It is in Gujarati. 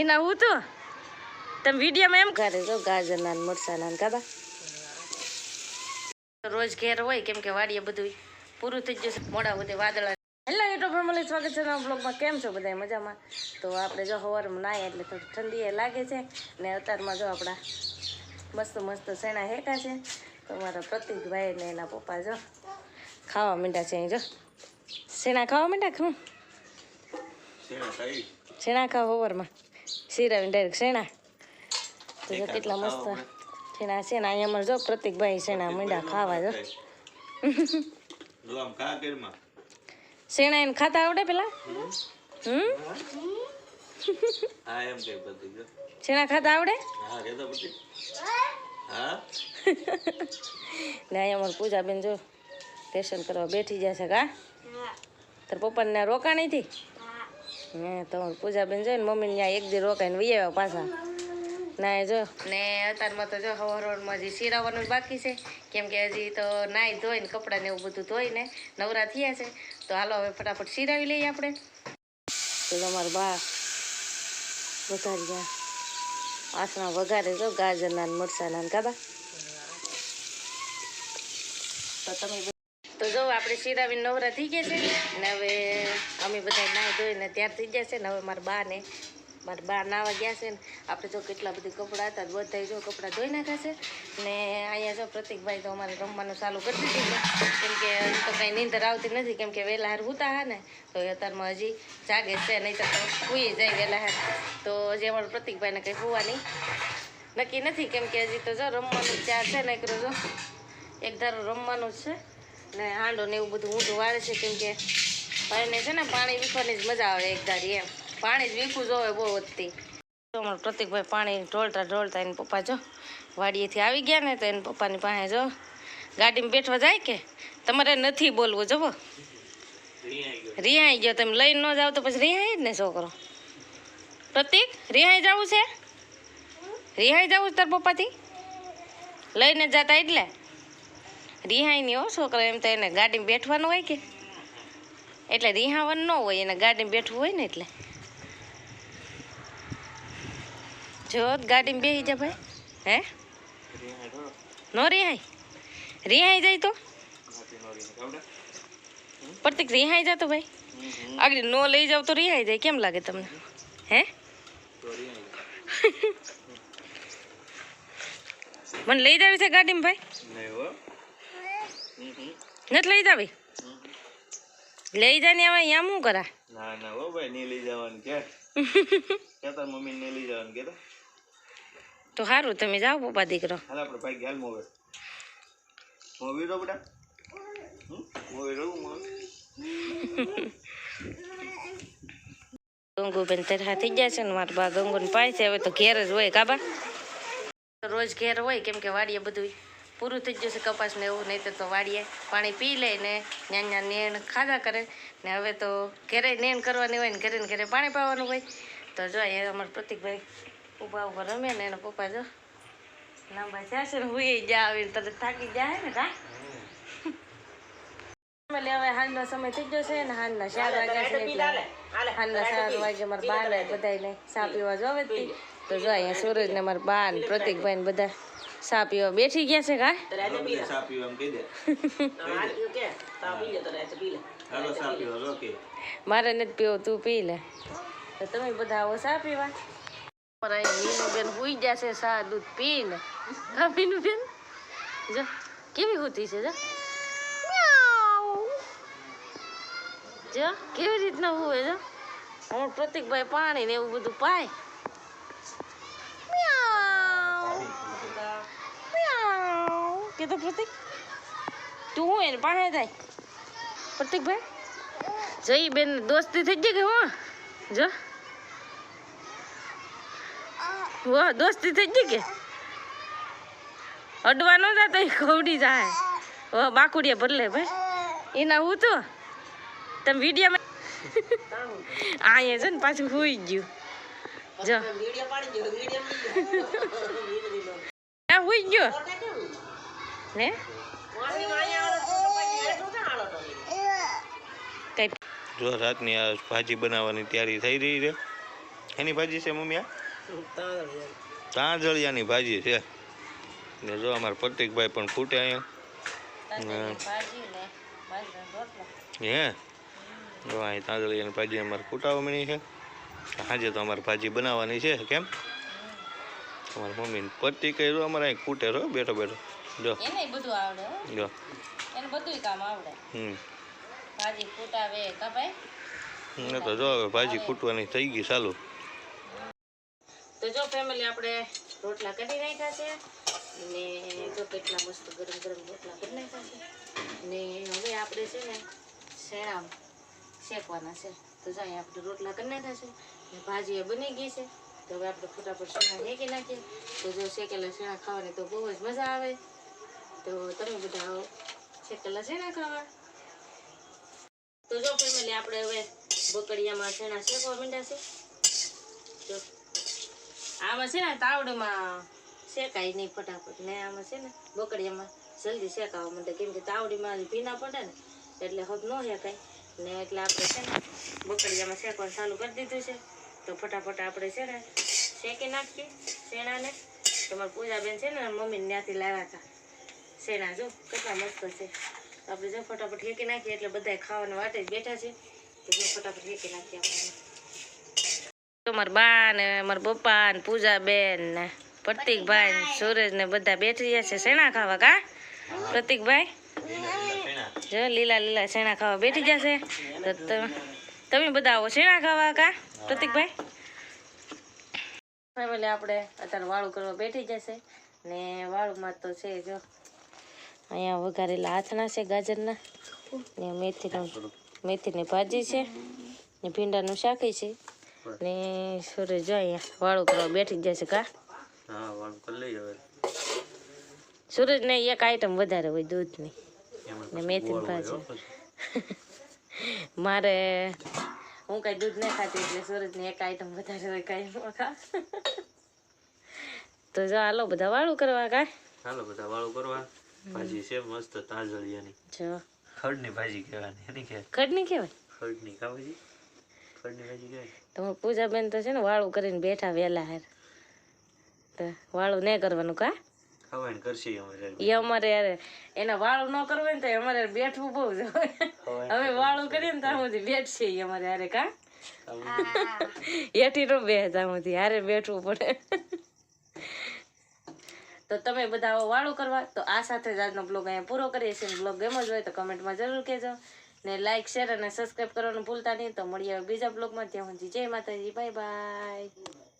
એના હું તો તમે વિડીયોમાં એમ કરે જો ગાજરના ને મરચાના ને કાબા રોજ ઘેર હોય કેમ કે વાડીએ બધું પૂરું થઈ જશે મોડા બધે વાદળા. હેલો યુટ્યુબ ફેમિલી સ્વાગત છે નવા બ્લોગમાં. કેમ છો બધા મજામાં? તો આપણે જો સવારમાં નાહીએ એટલે થોડી ઠંડી એ લાગે છે. ને અત્યારમાં જો આપણા મસ્ત મસ્ત સેણા હેઠા છે. તો મારા પ્રતિકભાઈ ને એના પપ્પા જો ખાવા માંડ્યા છે અહીં જો. સેણા ખાવા માંડ્યા હું શેણા ખાવ ઓવરમાં સિરાવીને ડાયરેક્ટ શેણા તો જો કેટલા મસ્ત શેણા છે ને અહીંયા અમારે જો પ્રતિકભાઈ શેણા મીંડા ખાવા જો. શેણા એને ખાતા આવડે પેલા? હમ? હા એમ કે પછી જો શેણા ખાતા આવડે? ને અહીંયા અમારે પૂજાબેન જો ટેશન કરવા બેઠી જશે કા? તાર પપ્પાને રોકા નથી? હે તમારે પૂજાબેન જો ને મમ્મીને ત્યાં એક દી રોકાઈને વહી આવ્યા પાછા. ના જો. ને અત્યારમાં તો જો હવારોડમાં હજી સિરાવાનું બાકી છે. કેમ કે હજી તો નાઈ ધોઈને કપડા ને એવું બધું ધોઈને નવરા થયા છે. તો હાલો હવે ફટાફટ સિરાવી લઈએ આપણે. તો તમારા બા વધારી ગયા. આસણા વઘારે જો ગાજરના ને કાદા તો તમે આપણે શિરાવીને નવરા થઈ ગયા છે. ને હવે અમે બધા નાહી ધોઈને તૈયાર થઈ ગયા છે ને હવે મારા બાને, મારા બા નાવા ગયા છે ને આપણે જો કેટલા બધી કપડાં હતા બધા જો કપડાં ધોઈ નાખ્યા છે. ને અહીંયા જો પ્રતિકભાઈ તો અમારે રમવાનું ચાલુ કરી દીધું કેમ કે તો કાંઈ નીંદર આવતી નથી, કેમ કે વહેલા હાર ઉતા હા ને, તો અત્યારમાં હજી જાગે છે નહીં તો સુઈ જાય વહેલા હાર. તો હજી અમારા પ્રતિકભાઈને કંઈ હોવાની નક્કી નથી, કેમ કે હજી તો જો રમવાનું ચાર છે ને એક જો એક ધારો રમવાનું છે. ને હાંડો ને એવું બધું ઊંધું વાળે છે કેમ કે ભાઈને છે ને પાણી વીખવાની જ મજા આવે એક ધારી એમ. પાણી જ વીખવું જોવે બહુ વધતી. તો અમારો પ્રતિકભાઈ પાણી ઢોળતા ઢોળતા એને પપ્પા જો વાડીએથી આવી ગયા ને તો એને પપ્પાની પાસે જો ગાડીમાં બેઠવા જાય કે? તમારે નથી બોલવું જવો રિહાઈ ગયો, તમે લઈને ન જાવ તો પછી રિહાઈ જ ને છોકરો પ્રતિક, રિહાઈ જવું છે? રિહાઈ જવું છે તાર પપ્પાથી? લઈને જતા એટલે? રિહાઈ નહીં હો, છોકરા એમ તો એને ગાડીમાં બેઠવાનું હોય કે? એટલે રિહાવન ન હોય, એને ગાડીમાં બેઠવું હોય ને એટલે. જો, ગાડીમાં બેસી જા ભાઈ. હે? નો રિહાઈ? રિહાઈ જાય તો? પ્રતિક, રિહાઈ જતો ભાઈ. આગળ નો લઈ જાવ તો રિહાઈ જાય. કેમ લાગે તમને? હે? મને લઈ જાવી છે ગાડીમાં ભાઈ. નથી લઈ જાવી? લઈ જાય ને હવે અહીંયા શું કરા? ના ના હો ભાઈ નહીં લઈ જવાનું કે. તાર મમ્મી ને લઈ જવાનું કે તો સારું તમે જાઓ પપ્પા દીકરો. હાલ આપણે ભાઈ ગયા મોવે. મોવી રો બેટા. મોવી રો ગંગુ બેન તરહા થઈ ગયા છે ને મારા બા ગંગુને પાય છે હવે તો ઘેર જ હોય કાબા રોજ ઘેર હોય કેમ કે વાડીએ બધું પૂરું થઈ જશે કપાસ ને એવું નહીં તો વાડીએ પાણી પી લે ને ન્યા ન્યા નેણ ખાધા કરે. ને હવે તો ઘેરે નેણ કરવાની હોય ને ઘરે ને ઘરે પાણી પાવાનું હોય. તો જો અહીંયા અમારા પ્રતિકભાઈ ઊભા ઊભા રમે ને એના પપ્પા જો લાંબા છે ને હુઈ જા આવીને તરત થાકી જાય ને કા? એટલે હવે હાલનો સમય થઈ ગયો છે ને હાલના ચાર વાગ્યા છે એટલે હાલના ચાર વાગે મારા બા ને બધાને ચા પીવા જોવે જ તો. જો અહીંયા સૂરજ ને મારા બા ને પ્રતિકભાઈ ને બધા ચા પીવા બેઠી ગયા છે કા સા પીવા એમ કહી દે. હાલો સા પીવા જો કે મારે નથી પીવો તું પી લે. તો તમે બધા આવો ચા પીવા મારા અહીં મીનુબેન હુઈ ગયા છે સા દૂધ પીને હા મીનુબેન? જો કેવી હોતી છે જો? જો કેવી રીતના હોય જો? હું પ્રતિકભાઈ પાણી ને એવું બધું પાય. કે તો પ્રતિક? તું હું એને પાસે થાય? પ્રતિકભાઈ જઈ બેન દોસ્તી થઈ ગઈ કે હું? જો. વાહ દોસ્તી થઈ ગઈ કે? અડવા ન જતો એ ખવડી જાય. વાહ બાકુડિયા ભરલે ભાઈ. એના હું તો? તમે વિડીયોમાં અહીંયા છે ને પાછું હોઈ ગયું. જો. આ હોઈ ગયો. ને? જો રાતની આ ભાજી બનાવવાની તૈયારી થઈ રહી છે. એની ભાજી છે મમ્મી આ? તાંજળિયાની ભાજી છે. ને જો અમારા પ્રતિકભાઈ પણ ફૂટે અહીંયા. હે. જો અહીં તાંજળિયાની ભાજી અમારે ફૂટાવા મળી છે. આજે તો અમારે ભાજી બનાવવાની છે. કેમ? અમારા મમ્મીને પતિ કર્યું. અમારે અહીં ફૂટે રહો બેઠો બેઠો. જો એને બધું આવડે જો એને બધું કામ આવડે. હમ. ભાજી ફૂટાવે કપાય ને તો જો હવે ભાજી ફૂટવાની થઈ ગઈ ચાલુ. તો જો ફેમિલી આપણે રોટલા કરી નાખ્યા છે ને જો કેટલા મસ્ત ગરમ ગરમ રોટલા કરી નાખ્યા છે ને હવે આપણે છે ને શેણા શેકવાના છે. તો જો અહીંયા આપણે રોટલા કરી નાખ્યા છે ને ભાજી એ બની ગઈ છે. તો હવે આપણે ફટાફટ શેણા શેકી નાખીએ. તો જો શેકેલા શેણા ખાવાની તો બહુ જ મજા આવે. તો તમે બધા આવો છે ને ખાવા. તો જો ફેમિલી આપણે હવે બકડિયામાં શેણા શેકવા મીંડા છે જો. આમાં છે ને તાવડીમાં શેકાય નહીં ફટાફટ. ને આમાં છે ને બકડિયામાં જલ્દી શેકાવા માંડે. કેમ કે તાવડીમાં ભીના પડે ને, એટલે હદ ન શેકાય. ને એટલે આપણે છે ને બકડિયામાં શેકવાનું ચાલુ કરી દીધું છે. તો ફટાફટ આપણે છે ને શેકી નાખીએ શેણાને. તમારી પૂજાબેન છે ને મમ્મીને ત્યાંથી લાવ્યા હતા. શેણા જો, કેટલા મસ્ત છે. આપણે જો ફટાફટ શેકી નાખીએ એટલે બધા ખાવાના વાટે જ બેઠા છે. ફટાફટ શેકી નાખીએ આપણે. મારા બા ને, મારા પપ્પા ને, પૂજાબેન ને, પ્રતિકભાઈ ને, સુરજ ને બધા બેઠી ગયા છે શેણા ખાવા કા? પ્રતિકભાઈ? જો લીલા લીલા શેણા ખાવા બેઠી જશે તમે બધા આવો શેણા ખાવા કા, પ્રતિકભાઈ? ફેમિલી આપણે અત્યારે વાળું કરવા બેઠી જશે ને વાળુમાં તો છે જો અહીંયા વઘારેલા આથણા છે ગાજરના. ને મેથીનું મેથીની ભાજી છે. ને ભીંડાનું શાક છે. ને સુરેશ જો અહીંયા વાળું કરવા બેઠી જશે કા લઈ હવે. સુરજ ને એક આઈટમ વધારે હોય દૂધની. ને મેથીની ભાજી. મારે હું કઈ દૂધ નહીં ખાતી એટલે સુરજની એક આઈટમ વધારે હોય કઈ તો જો હાલો બધા વાળું કરવા કા હાલો બધા વાળું કરવા. ભાજી છે મસ્ત તાંજળિયાની જો. ખડની ભાજી કહેવાની એની કે ખડની કહેવાય? ખડની કા ભાજી? ખડની ભાજી કહેવાય. તો પૂજાબેન તો છે ને વાળું કરીને બેઠા વેલા હાર. તો વાળું નહીં કરવાનું કા? ખવાઈને કરશે અમારે એ અમારે યાર એના વાળું ન કરવું ને તો અમારે બેઠવું બહુ જ હવે વાળું કરીએ ને ત્યાં સુધી બેઠશે અમારે હારે કા? એઠી નો બે ત્યાં સુધી હારે બેઠવું પડે. તો તમે બધા વાળો કરવા. તો આ સાથે જ આજનો બ્લોગ અહીંયા પૂરો કરીએ છીએ. બ્લોગ ગેમ જ હોય તો કમેન્ટમાં જરૂર કહેજો. ને લાઈક શેર અને સબસ્ક્રાઈબ કરવાનું ભૂલતા નહીં. તો મળીએ બીજા બ્લોગમાં. ત્યાં સુધી જય માતાજી. Bye bye